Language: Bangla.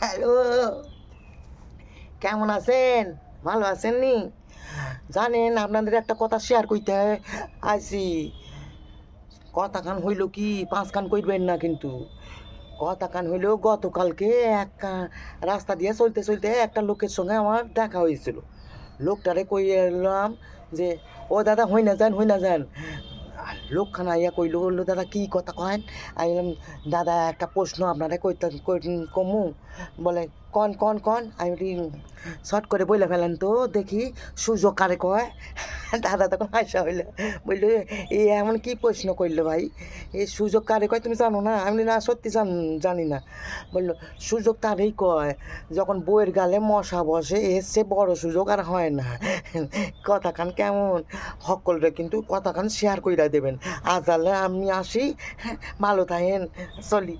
হ্যালো। কেমন আছেন? ভালো আছেন নি? জানেন, আপনাদের একটা কথা শেয়ার করতে আইছি। কথা খান হইল কি, পাঁচ কান কইবেন না কিন্তু। কথা কান হইল গতকালকে এক রাস্তা দিয়ে চলতে চলতে একটা লোকের সঙ্গে আমার দেখা হয়েছিল। লোকটারে কই এলাম যে, ও দাদা হই না যান, হই না যান। লোকখানা ইয়া কইলো বলল দাদা, কি কথা কয়েন আমি বললাম, দাদা, একটা প্রশ্ন আপনারা কই- কমু। বলে, কন কন কন? আমি শর্ট করে বইলে ফেলেন তো, দেখি, সুযোগ কারে কয়? দাদা তখন হাসা হইল। বলল, এ এমন কি প্রশ্ন করল ভাই? এই সুযোগ কারে কয় তুমি জানো না? আমি না, সত্যি জান না। বলল, সুযোগ তারই কয়, যখন বইয়ের গালে মশা বসে এসছে বড় সুযোগ আর হয় না। কথাখান কেমন? সকলরে কিন্তু কথাখান শেয়ার কইরা দেবেন। আজ আমি আসি, ভালো থাকেন, চলি।